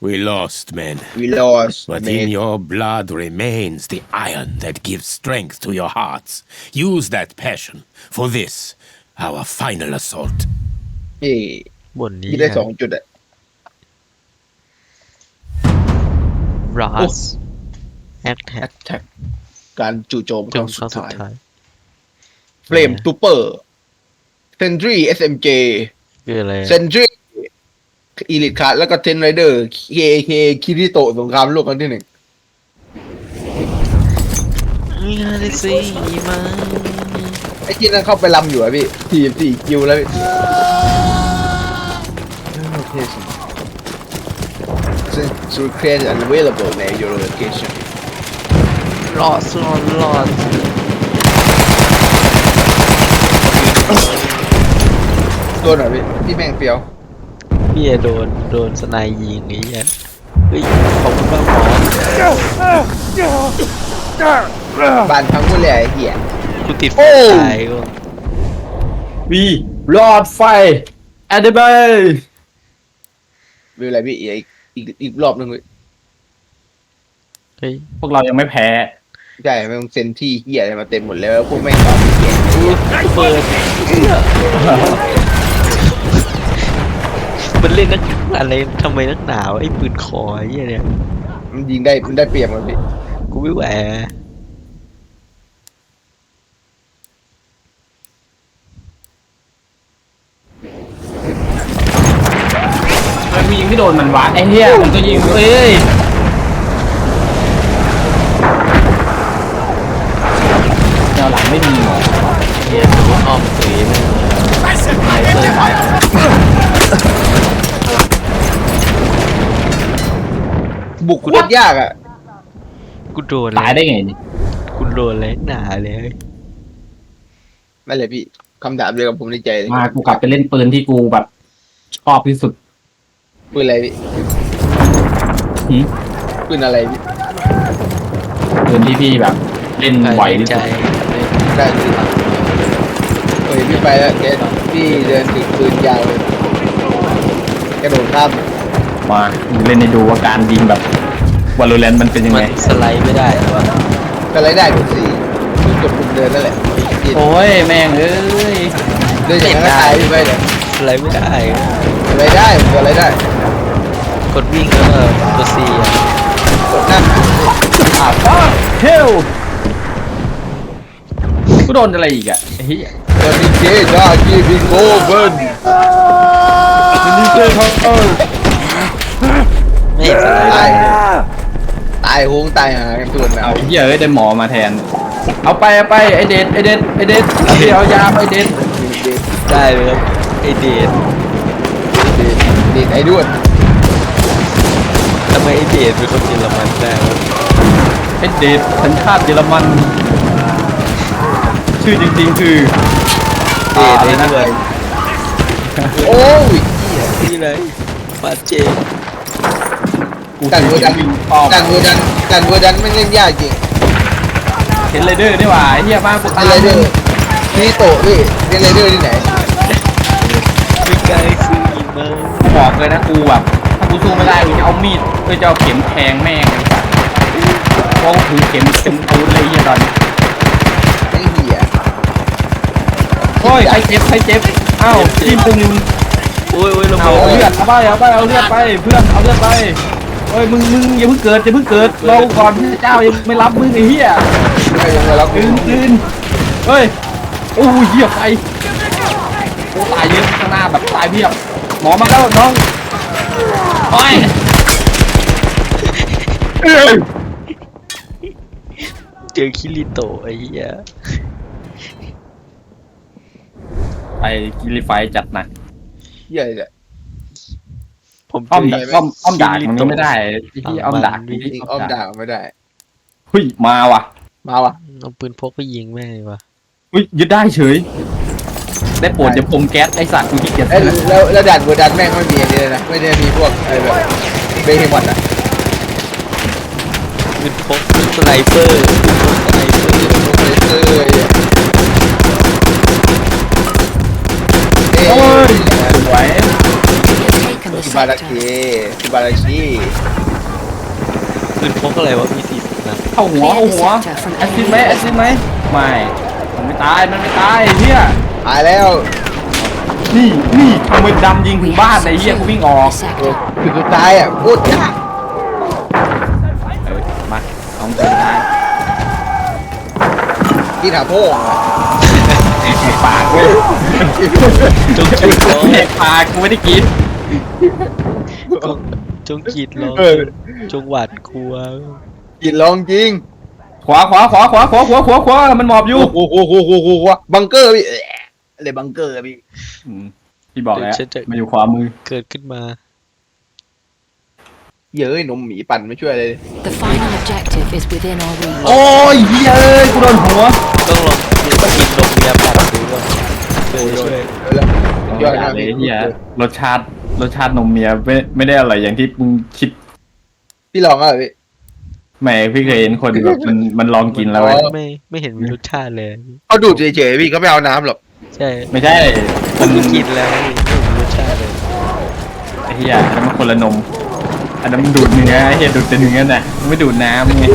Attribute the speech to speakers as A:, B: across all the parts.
A: We lost men,
B: we lost
A: but
B: mate
A: in your blood remains the iron that gives strength to your hearts. Use that passion for this, our final assault.
B: นี่
C: บนนี้
B: ที่ได้สองจุดอะ
C: รัสแอคแท็
B: แอก แท็กการจู่โจมค
C: จ
B: รั้
C: น
B: ง
C: ค
B: สุ
C: รั้ง
B: ด
C: สุด
B: ท้าย
C: ท้าย
B: เฟรมตูเปอร์เซนทรี SMJ
C: คืออะไร
B: เซนทรี อีลิทคาร์แล้วก็เทนไรเดอร์ KK คิริโตะสงครามโลกครั้งที่หนึ่ง
C: งานได้สิมา
B: ไอ้ที่นั่นเข้าไปลำอยู่อะพี่สี่สี่คิวแล้วพี่โอเคสิ to create and available ใน your location
C: รอดรอดรอด
B: ตัวหน่อยพี่ที่แม่งเฟี้ยว
C: พี่โดนโดนสไนายยิงนี้อะเฮ้ยขอบคุณมากหมอ
B: บ้านพังหมดเลยไอ้เหี้ย
C: กูติด
B: โอ้
C: ตายก็
D: วีหลอดไฟแอดเบล
B: ไม่เป็นไรพี่อีกอีกอีกรอบหนึงพี่
C: เฮ้ย
D: พวกเรายังไม่แพ้
B: ใช่แม่งเซนที่เหี้ยอะไรมาเต็มหมดแล้วพวกแม่งตอบเหี้ย
C: เปิด มันเล่นนักอะไรทำไมนักหนาวะไอ้ปืนคอไอ้เหี้ยเนี่ย
B: มันยิงได้มันได้เปรียบมันพี่
C: กูไม่ไหว
D: มันยิงไม่โดนมันวะไอ้เหี้ยมันก็ยิงเอ้ยแนวหลังไม่มีหรอ
C: เฮียถือว่าอ้อมตุยแม่ง
D: ไหนเซอร์ไฟ
B: บุกโคตรยากอะ
C: กูโดน
D: ตายได้ไงนี่
C: กูโดนเลยหนาเลย
B: นั่นแหละพี่คำถามเดียวกับผมในใจเลย
D: มากูกลับไปเล่นปืนที่กูแบบชอบที่สุด
B: ปืนอะไรพี่
D: หืม
B: ปืนอะไรพี่
D: ปืนที่พี่แบบ เล่นบ่อยที่
C: ใจ
D: สุด
B: ได้พี่เฮ้ยพี่ไปแล้วแกพี่เดินถึงปืนยาวเลยกระโดดข้าม
D: มาเล่นให้ดูว่าการยิงแบบ วอลเลนมันเป็นยัง
C: มั
D: ไง
C: นสไลด์ไม่ได้หรอวะ
B: ก็ไรได้กดสี่คือกดปุ่มเดินนั่นแหละพี่
D: โอ้ยแม่งเอ้ย
B: เดินอย่างนั้นก็ตายพี่ไปเลย
C: สไลด์ไม่ได้
B: อะไรได้กดอะไรได้
C: กดวิ่งแล้วก็ตัวซีอะ
B: กดนั่น
D: อะป้าเฮลกูโดนอะไรอีกอะไอ้เหี้ย
B: กดดีเจจ้าจีบิงโกเบิร์น
D: นี่เจอเขาเออ
C: ไม่เห็นสไลด์
B: ตา
C: ได้
B: ย ตายโหงตายหากันตัวนะ
D: เอาเหี้ยเอ้ยได้หมอมาแทน เอาไปเอาไปไอเด็ดไอเด็ดไอเด็ดเอาดิเอายาไปเด็ด
C: ได้เลยครับไอเดด
B: เด็ดไอ้ด้วน
C: ทำไมไอเดดเป็นคนเยอรมันได้วะ
D: ไอเด็ดสัญชาติเยอรมัน ชื่อจริงๆคือ
C: เดดไอ้
D: นะ
C: ด้วย
B: โอ้ย
C: นี่เลยปาเจ
B: ดันเวอร์ดัน
D: ออก
B: ดันเวอร์ดันดันเวอร์ดันไม่เล่นยากจริง
D: เห็นไรเดอร์นี่หว่าไอ้เหี้ยมากกู
B: เล่
D: ตานย
B: ไรเดอร์นี่โตะพี่เล่นไรเดอร์ที่ไหน
C: มีไกลซื้ออีกมา
D: กูบอกเลยนะกูแบบถ้ากูสู้ไม่ได้กูจะเอามีดเออจะเอาเข็มแทงแม่งเลยสัสเพราะกูถือเข็มเข็มตูดเลยไอ้เหี้ยตอนนี้
B: ไอ้เหี้ย
D: โอ้ยใครเจ็บใครเจ็บเอ้าทีมตึง
C: โอ้ยโอ้ยลง
D: เอา
C: มา
D: เอาเลือดเอาไปเอาไปเอาเลือดไปเพื่อนเอาเลือดไป เฮ้ยมึงมึงอย่าเพิ่งเกิดอย่าเพิ่งเกิดรอกูก่อนพระเจ้ายังไม่รับมึงไอ้เหี้ย
B: ไม่ยังไงแล้ว
D: ตื่นตื่นเฮ้ยโอ้ยเหี้ยไฟโอ้ตายเยอะข้างหน้าแบบตายเพียบหมอมาแล้วน้องโอ้ย
C: เจอคิริโตะไอ้เหี้ย
D: ไปกิริไฟจัดหนัก
B: เหี้ยเลย
C: ผม
D: อ้อม
C: เจ
D: ดักอ้อมอ้อมด่ามันก็ไม่ได้ที่อ้อมด่า
B: ยิงอ้อมด่าไม่ได้
D: เฮ้ยมาว่ะ
B: มาว่ะ
C: เอาปืนพกไปยิงแม่งเลยวะ
D: เฮ้ยยึดได้เฉย ได้โปรดอย่าพรมแก๊สไอสัตว์กูขี้เกียจ
B: เอ้ย
D: ซื้อ
B: แล้วแล้วดันเวอร์ดันแม่งไม่มีอันนี้เลยนะไม่ได้มีพวกอะไรแบบเบย์มอนอะ
C: ปืนพกสไนเปอร์สไนเปอร์
B: เลยเอ้ยเอ้
D: โอ้ย
B: ย
D: สวย
E: Taken the
B: บาราเคซิบาราชี
C: ปืนพกอะไรวะมีสี่สิบนัด
D: เข้าหัวเข้าหัวแอสซิดไหมแอสซิดไหมไม่มันไม่ตายมันไม่ตายไอ้เฮีย
B: ตายแล้ว
D: นี่นี่ทำมือดำยิงถึงบ้านไอ้เฮียกูวิ่งออก
B: โอ้จุดสุดท้ายอะโคตรยาก
D: เออมาเอาสุดท้าย
B: ที่ถามพ่ออะ
D: แหกปากเว้ย
C: จงขีดร้อง
D: แหกปากกูไม่ได้กิน
C: จงจงขีดร้อง
B: เออ
C: จงหวาดกลัว
B: กินลองจริง
D: ขวาขวาขวาขวาขวาขวาขวาขวามันหมอบอยู่
B: โอ้โหโอ้โหโอ้โหโอ้โหบังเกอร์พี่เอ๊ะอะไรบังเกอร์อะพี่
D: อืมพี่บอกแล้ว
C: ฉันจะ
D: มาอยู่ขวามือ
C: เกิดขึ้นมา
B: เย้ยนมหมีปั่นไม่ช่วยเลย
E: The final objective is within our reach.
D: โอ้ยเฮียเอ้ยกูโดนหัว
C: ต้องลองกินนมเมียปัดดูว่าช่วยช่วย
B: เออแล้วยอด
D: อย่ามา
B: ก
D: เลย
B: พี่
D: เฮียรสชาติ รสชาตินมเมียไม่ไม่ได้อร่อยอย่างที่มึงคิด
B: พี่ลองอะพี่
D: ไม่พี่เคยเห็นคนแบบมันมันลองกินแล้วเว้ย
B: อ๋อ
C: ไม่ไม่เห็นมีรสชาติเลย
B: เขาดูดเฉยๆพี่เขาไม่เอาน้ำหรอก
C: ใช่
D: ไม่ใช่
C: มั
D: มันน
C: กินแล้วไม่เห็นมีรสชาติเลย
D: ไอ้เฮียอันนั้นมันคนละนม อันนั้นมันดูดเนื้อไอ้เฮียดูดแต่เนื้อน่ะมันไม่ดูดน้ำไง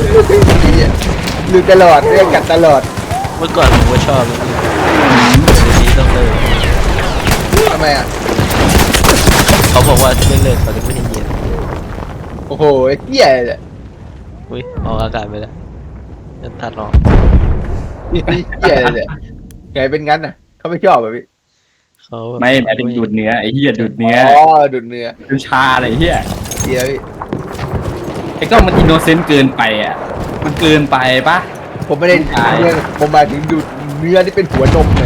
B: ลืมตลอดเรื่องกัดตลอด
C: เมื่อก่อนผมก็ชอบนะพี่เดี๋ยวนี้ต้องเลิก
B: ทำไมอะ
C: เขาบอกว่าไม่เลิกเขาจะไม่ให้เย็น
B: โอ้โหไอ้เหี้ยเลย
C: อุ้ยออกอากาศไปแล้วจะตัดออก
B: เหี้ยเลยไงเป็นงั้นน่ะเขาไม่ชอบแบบพี่
C: เขาแบบ
D: ไม่หมายถึงดูดเนื้อไอ้เฮียดูดเนื้อ
B: อ๋อดูดเนื้อ
D: ดูชาอะไรเฮีย
B: เหี้ยพี่
D: ไอ้ก็มันอินโนเซนต์เกินไปอะ มันเกินไปปะ
B: ผมไม่ได้
D: ใช่
B: เนื้อผมหมายถึงดูดเนื้อที่เป็นหัวนมไหน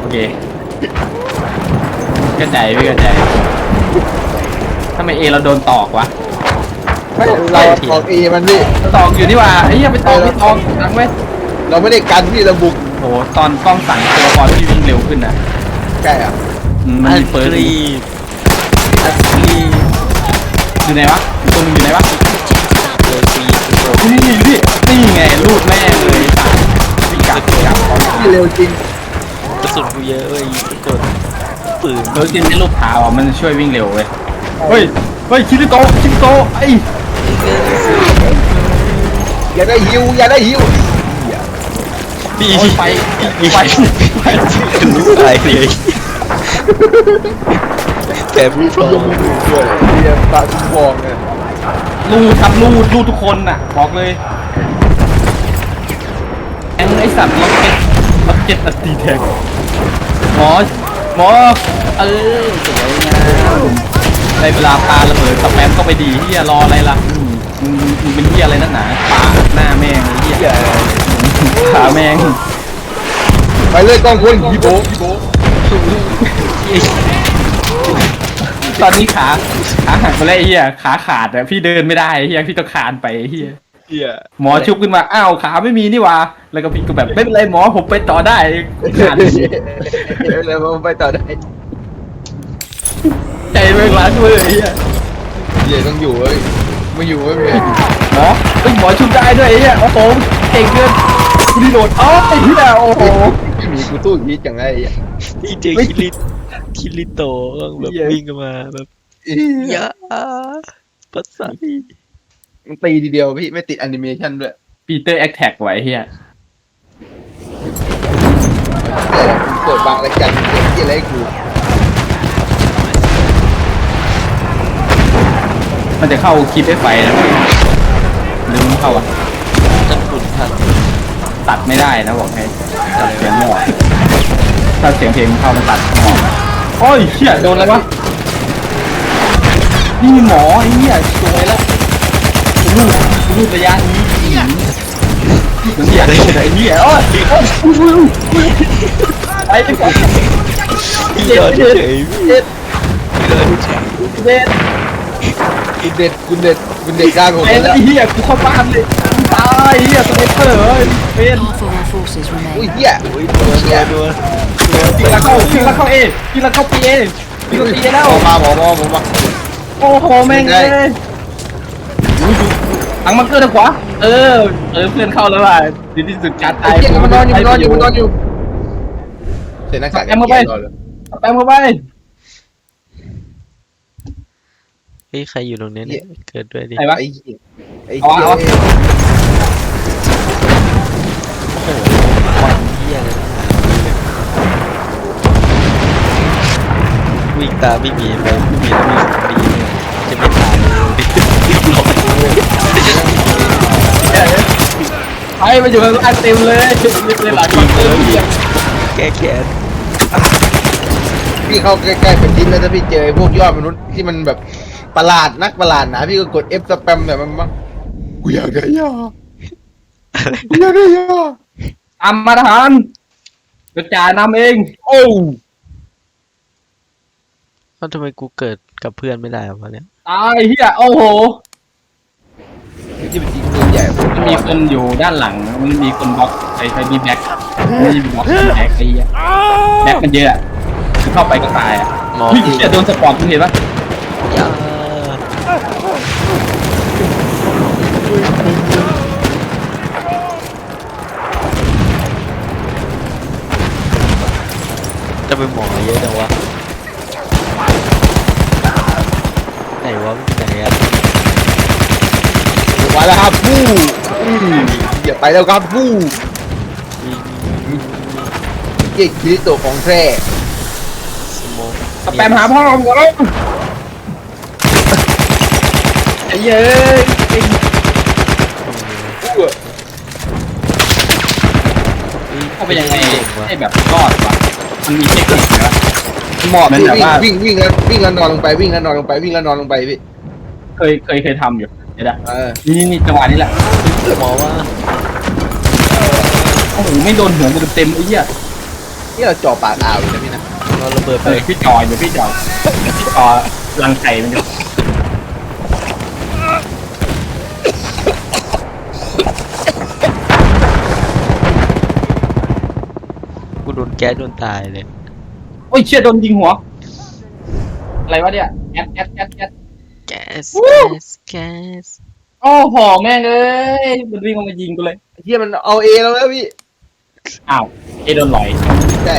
D: โอเค เข้าใจพี่เข้าใจทำไมเอเราโดนตอกวะ
B: ไม่เราออกเอมันพี่
D: ตอกอยู่นี่หว่าไอ้เหี้ยไปตอกไปตอกหลังไว้
B: เราไม่ได้กันพี่เราบุก
D: โหตอนกล้องสั่งตัวละครที่วิ่งเร็วขึ้นนะ
B: ใช่อะ
D: อืมมัน
C: อั
D: มี
C: ด
D: เปิด
C: กรีดอัดกรีด
D: อยู่ไหนวะตัวมึงอยู่ไหนวะ
C: เลยกรีดตัว
D: นี่พี่นี่ไงรูดแม่งเลยตายพี่กัดกัดเขา
B: พี่เร็วจริง
C: กระสุนกูเยอะเว้ยกด ปืน
D: เออจริงๆรูปเท้าอะมันช่วยวิ่งเร็วเว้ยเฮ้ยเฮ้ยคิริโตะคิริโตะไอ้
B: อย่าได้หิวอย่าได้หิว
C: ดี
D: โอ้ยไปไปไป
C: รู้อะไรเลยแต่ผู้พร้อม
B: ด้วยเรียนตาคุ้มครองเนี่ย
D: รูดครับรูดรูดทุกคนน่ะบอกเลยแองไอสัตว์ล็อกเก็ตล็อกเก็ตอัตีแทงหมอ หมอเออสวยงามได้เวลาปาระเบิดสแปมก็ไปดีเฮียรออะไรล่ะอืมมึงมึงเป็นเฮียอะไรนักหนาปาหน้าแม่งไอ้เฮียขาแม่ง
B: ไปเลยกองคนฮีโบฮีโบ
D: ตอนนี้ขาขาหักไปแล้วไอ้เฮียขาขาดอะพี่เดินไม่ได้ไอ้เฮียพี่ต้องคานไปไอ้เฮีย
B: เหี้ย
D: หมอชุบขึ้นมา อ้าวขาไม่มีนี่หว่า แล้วก็พี่ก็แบบไม่เป็นไรหมอผมไปต่อได้ขาด
B: แล้วมันไปต่อได้
D: ใจไม่ร้านด้วยไอ้เฮีย
B: เหี้ยต้องอยู่เว้ยไม่อยู่ไม่มี
D: หมอเฮ้ยหมอชุบได้ด้วยไอ้เฮียโอ้โหเก่งเกินกูดีโดดอ๋อไอ้เฮียโอ้โห
B: ไม่มีกูสู้ยีดอย่างไรไอ้เหี้ย
C: พี่เจคิริคิริโตะแบบวิ่งมาแบบยะปัสสาวะ
B: มันตีทีเดียวพี่ไม่ติดแอนิเมชันด้วย
D: ปีเตอร์แอคแท็กไว้เฮีย
B: แต่เปิดบางรายการเกิดที่อะไรให้กู
D: มันจะเข้าคลิปไอ้ไฟนะหรือมันเข้าอะ
C: จันขุนพัน
D: ตัดไม่ได้นะบอกให้ตัดเสียงไม่ออกถ้าเสียงเพลงมันเข้ามันตัดไม่ออกโอ้ยเฮียโดนอะไรวะนี่หมอไอ้เหี้ยสวยแล้ว รูดรูดระยะนี้มันเหี้ยไอ้เหี้ยโอ้ยโอ้ยอุ้ยอุ้ยอุ้ยไปไปก่อน
C: พี่ยอดเฉย
B: เด็ด
C: พี่ยอดเฉย
D: เด็ด
B: คุณเด็ดคุณเด็ดคุณเด็ดกลางของ
D: เป็
B: ผ
D: น
B: มแล้ว
D: ไอ้เหี้ยกูเข้าบ้านเลยตายเหี้ยสเนปเปอร์เอ้ยเป็น
E: Half of our forces
B: อุ้ย
E: remain.
B: เหี้ยอุ้ยเหี้ย
C: นัว
D: พี่ละเข้าพี่ละเข้าเอพี่ละเข้าปีเอพี่ละปีเอแล้ว
B: หมอมาหมอมาหมอมา
D: โอ้โหแม่งเลยอุ้ยดู หลังมังเกอร์ทางขวา เออ เออเพื่อนเข้าแล้วล่ะดีที่สุดการ
B: ไอ้
D: ตาย
B: เหี้ยมันนอนอยู่มันนอนอยู่มันนอนอยู่เสร็จนักข่าว
D: แอมเข้าไป
B: รอเลย
D: แปมเข้าไป
C: เฮ้ยใครอยู่ตรงเนี้ยเนี่ยเกิดด้วยดิ
D: ใครวะ
B: ไอ้เหี้ยไอ้
D: เอา
B: เหี้ย
D: เอา
C: ควันเหี้ยเลยวิ่งตามไม่มีไปไม่มีแล้ววิ่งดีเลยจะไม่ตายเลย
D: ไอ้มาอยู่ข้างล่างเต็มเลยเลยหลังคนเต็มเลย
C: แก้แค้น
B: พี่เข้าใกล้ๆเป็นทิศแล้วถ้าพี่เจอไอ้พวกยอดมนุษย์ที่มันแบบประหลาดนักประหลาดนะพี่ก็กด F สแปมแบบมันบ้างกูอยากได้ยากูอยากได้ยา
D: ตามมาทหารกระจายนำเอง
B: โอ้
C: เอ้าทำไมกูเกิดกับเพื่อนไม่ได้วะเนี่ย
D: ตายเฮียโอ้โห
B: ที่เป็นจริงปืนใหญ่
D: มันมีคนอยู่ด้านหลัง มันมีคนบล็อกไอ้ไอ้มีแบ็คไม่มีบล็อกแบ็คไอ้เหี้ยแบ็คมันเยอะอะคือเข้าไปก็ตายอะ
C: หมอ
D: เฮ้ยจะโดนสปอร์ตมึงเห็นปะ
C: ยาจะเป็นหมอเยอะจังวะไหนวะไหนอะ
B: มาแล้วครับฟู่อืมอย่าไปแล้วครับฟู่เก่งคิริโตะของแท้
C: สโมก
D: สแปมหาพ่อผมก่อนแล้วไอ้เหี้ยเยไอ้
B: ฟู่อะ
D: เข้าไปยังไงให้แบบรอดวะมันมีเทคนิคนะ
B: หมอบ
D: มันแบบว่า
B: วิ่งวิ่งวิ่งแล้ววิ่งแล้วนอนลงไปวิ่งแล้วนอนลงไปวิ่งแล้วนอนลงไปพี่
D: เคยเคยเคยทำอยู่ ดี๋ยวนะ
B: เออ
D: นี่นี่จังหวะนี้แหละ
C: หมอว่า
D: โอ้โหไม่โดนหัวกูเต็มๆไอ้เหี้ย
B: นี่เราจ่อปากอ่าวอยู่นะพี่นะ
C: เราระเบิด
D: เอ
C: ไป
D: อพี่จอยเดี๋ยวพี่จอยพี่จอยรังไข่มันอยู่
C: กูโดนแก๊สโดนตายเลย
D: โอ้ยเชี่ยโดนยิงหัว อะไรวะเนี่ยแอดแอดแอดแอด
C: แก๊ส
D: วู้
C: แก๊ส แก๊ส
D: โอ้โหแม่งเอ้ยมันวิ่งมายิงกูเลย
B: เฮียมันเอาเอแล้วแล้วพี่
D: อ้าวเอโดนหลอย
B: ใช่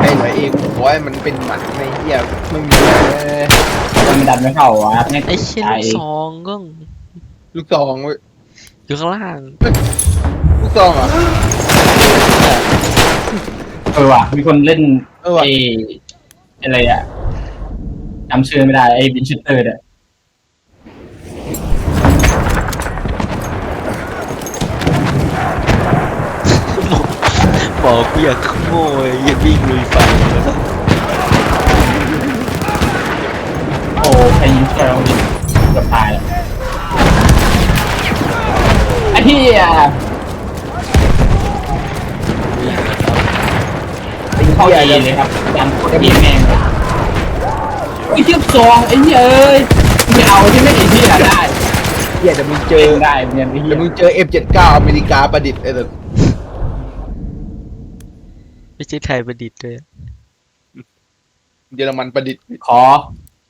B: ไอ้หน่อยเองผมว่ามันเป็นหมันในเฮียไม่มีเออ
D: มันดันไม่เข้าวะแม่ง
C: ไอ้เช่น
D: ตาย
C: ซองก็
B: ลูกซองเว้ย
C: อยู่ข้างล่าง
B: ลูกซองเหรอ
D: เออว่ะมีคนเล่น
B: เออว่ะ
D: ไอ้อะไรอะ จำชื่อไม่ได้ไอ้บินชิตเตอร์เนี่ย
C: บอกกูอยากขโมยอย่าวิ่งลุยไฟ
D: โอ้ใครยิงช่วยเราดิเกือบตายแล้วไอ้ที่อะเข้าเอเลยครับดันโคตรเอแม่งเลย ไอ้เทียบซองไอ้เหี้ยเอ้ยไม่เอาที่ไม่ไอ้ที่อะได้
B: เฮียเดี๋ยวมึงเจ
D: เจ
B: อ
D: อได้เนี่ยไอ้เหี้
B: เดี๋
D: ย
B: ยวมึงเจอ F79 อเมริกาประดิษฐ์ไอ้สัส
C: ไม่ใช่ไทยประดิษฐ์เลย
B: เยอรมันประดิษฐ์
D: ขอ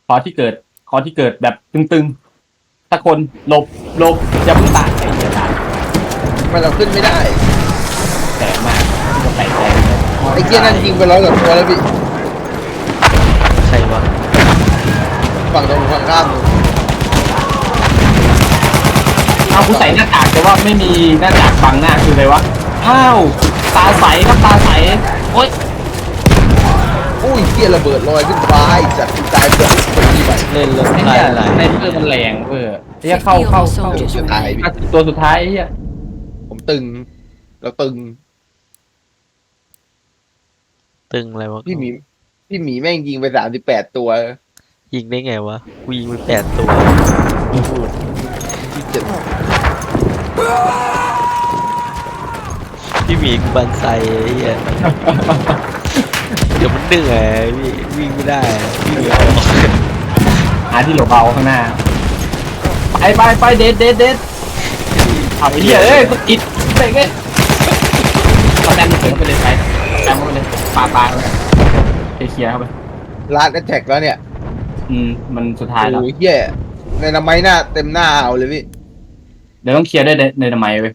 D: ขอที่เกิด ขอที่เกิดแบบตึงๆตะคนหลบหลบอย่าเพิ่งตายไอ้เหี้ยตาย
B: มันเราขึ้นไม่ได้
D: แสบมากจะแตกแตก
B: ไอ้เกียนั่นยิงไปร้อยกว่าตัวแล้วพี่
C: ใครวะ
B: ฝั่งตรงฝั่งข้าม
D: เอากูใส่หน้ากากแต่ว่าไม่มีหน้ากากบังหน้าคืออะไรวะอ้าวตาใสครับตาใสโอ๊ย
B: อุ้ยเกียระเบิดลอยขึ้นฟ้าไอ้สัตว์ตายเกือบคนนี้ไป
C: เล่นแล้ว
D: ไอ้
C: ลา
D: เหี้
C: ย
D: ย
C: ไหล
D: ในเรื่องมันแรงเออไอ้เหี้ยเข้า
E: Fifty
D: เข้า
E: of our
D: เข้า
E: soldiers
B: จะตาย
E: remain.
B: พี่
D: ตัวสุดท้ายไอ้เหี้ย
B: ผมตึงเราตึง
C: ตึงอะไรวะ
B: พี่หมีพี่หมีแม่งยิงไปสามสิบแปดตัว
C: ยิงได้ไงวะกูยิงไปแปดตัว
B: ที่เจ็ด
C: พี่หมีกูบันไซไอ้เหี้ยเดี๋ยวมันเหนื่อยพี่วิ่งไม่ได้วิ่งไม่ออก
D: หาที่หลบเบาข้างหน้า ไปไปไปเด็ดเด็ดเด็ดเอาไอ้เหี้ยเอ้ยก็ติดไปเว้ยเอาแดนมันเสือเข้าไปเลยไปแดนเข้าไปเลยปาปาเข้าไปเคลียร์เข้าไป
B: ลาดแอตแทกแล้วเนี่ย
D: อืมมันสุดท้ายแล้ว
B: โอ้ยเหี้ยในน้ำไม้หน้าเต็มหน้าเอาเลยพี่
D: เดี๋ยวต้องเคลียร์ด้วยในทำไมยเว้ย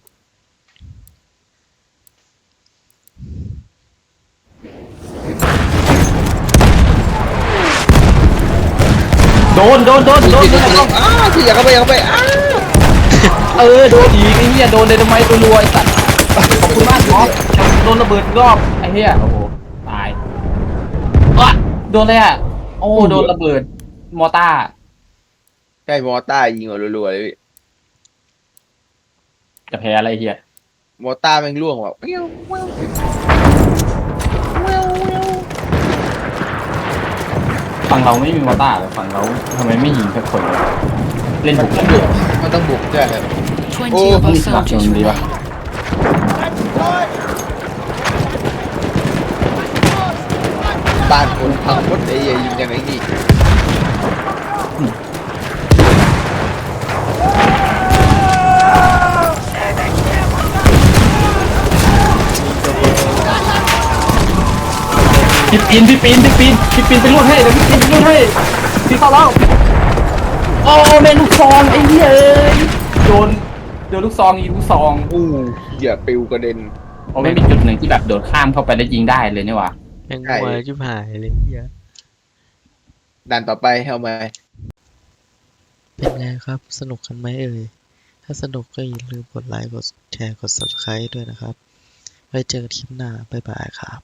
D: โดนโดนโดนโดนโดน
B: อ้าวพี่อยากเข้าไปอยากเข้าไปอ้าว
D: เออโดนอีกไอ้เหี้ยโดนเลยทำไมตัวรัวไอ้สัตว์ขอบคุณมากหมอโดนระเบิดอีกรอบไอ้เหี้ยโอ้โหตายอะโดนเลยอะโอ้โดนระเบิด มอต้า
B: ใช่มอต้ายิงหัวรัวๆเลยพี่
D: จะแพ้อะไรเหี้ย
B: มอต้าแม่งล่วงแบบเปี้ยวเปี้ยว
D: ฝั่งเราไม่มีมอต้าเหรอฝั่งเราทำไมไม่ยิงสักคนวะเล่น
B: มัน
D: บุก
B: ต้องบุกมันต้องบุกใช่ครับ
E: 20
B: Oh,
E: of our
B: he's
D: not
E: soldiers
D: doing the-
E: remain.
B: บ้านคนพังหมดไอ้เหี้ยยิงจากไหน
D: พี่ปีนพี่ปีนพี่ปีนพี่ปีนไปรูดให้เดี๋ยวพี่ปีนไปรูดให้พี่เข้าแล้วโอ้แม่งลูกซองไอ้เหี้ยเอ้ยโดนโดนลูกซองยิงลูกซอง
B: อู้เหี้ยปิวกระเด็น
D: โอ้ไม่มีจุดหนึ่งที่แบบโดดข้ามเข้าไปแล้วยิงได้เลยนี่หว่า
C: ยัง
B: ใช่
C: มัวชิบหายเลยเหี้ย
B: ด่านต่อไปเอามา
C: เป็นไงครับ สนุกกันไหมเอ่ย ถ้าสนุกก็อย่าลืมกดไลค์ กดแชร์ กด subscribe ด้วยนะครับ ไว้เจอกันคลิปหน้า บ๊ายบายครับ